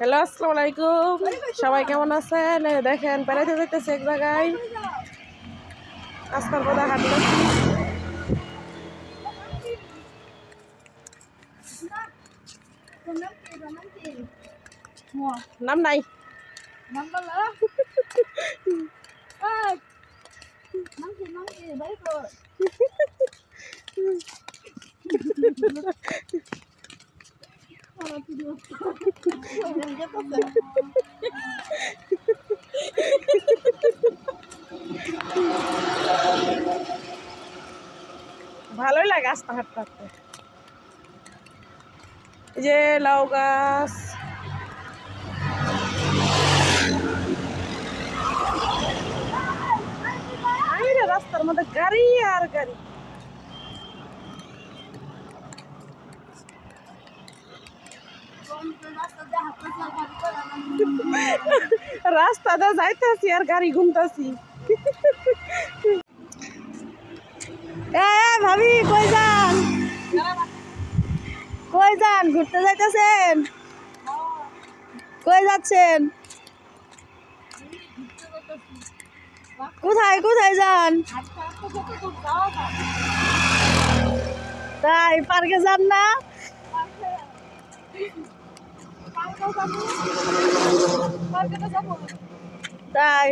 Hello আসসালামু আলাইকুম। সবাই কেমন আছেন? দেখেন বেড়াইতে যেতেছে এক জায়গায়। আজকাল বোধহয় হাঁটতেছি নাম নাই। ভালোই লাগে আস্তে হাঁটতে হাঁটতে। এই যে লাউ গাছ। আরে রাস্তার মধ্যে গাড়ি আর গাড়ি। রাস্তাটা যাইতেছি আর গাড়ি ঘুমতাছি এ, ভাবি, কই যান? কই যান? ঘুরতে যাইতেছেন? কই যাচ্ছেন? কোথায় কোথায় যান? তাই, পার্কে যান না? তাই।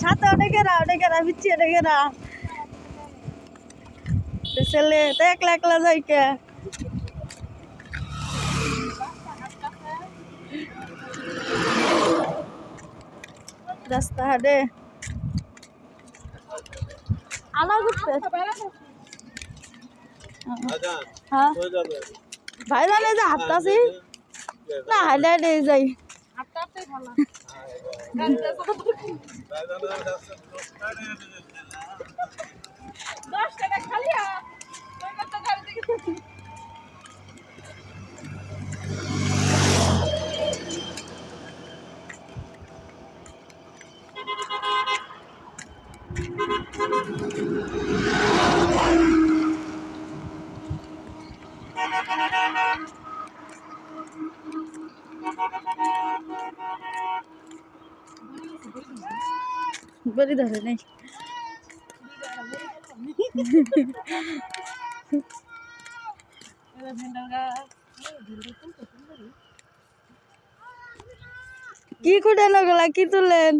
ছাতা ডেকে না ডেকে না বিচ্ছি ডেকে না ছেলে তো একলা একলা যাই রাস্তা হাটে আলা ঘুরতে হ্যাঁ। ভাই জানে যে, হাঁটতাছি। না হাইলে হাইলে যাই দশ টাকা খালি বলি ধরে নেই কি কুটেন ওগুলা কি তুললেন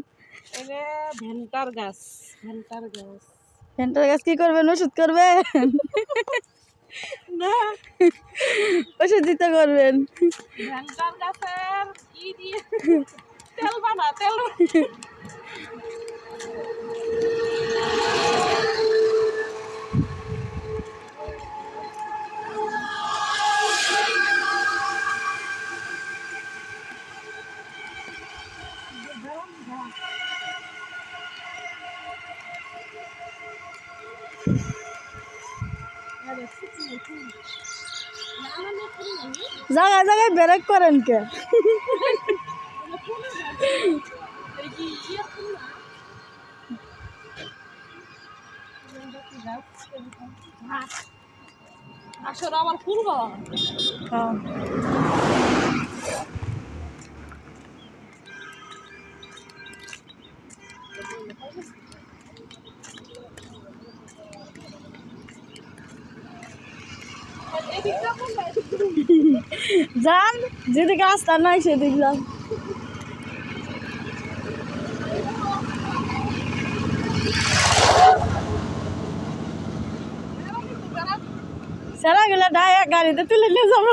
এনে ভেন্টার গাছ ভেন্টার গাছ কি করবেন? ওষুধ করবেন? না। ওষুধ দিতে করবেন? ভেন্টার গাছের কি দিয়ে? তেল বানা তেল জায়গায় জায়গায় ব্রেক করেন কে? আসলে আমার ফুল বাবা যান যেদিকে রাস্তা নাই সেদিক যান। সেরা গেলে ডাইরেক্ট গাড়িতে তুলে নিয়ে যাব।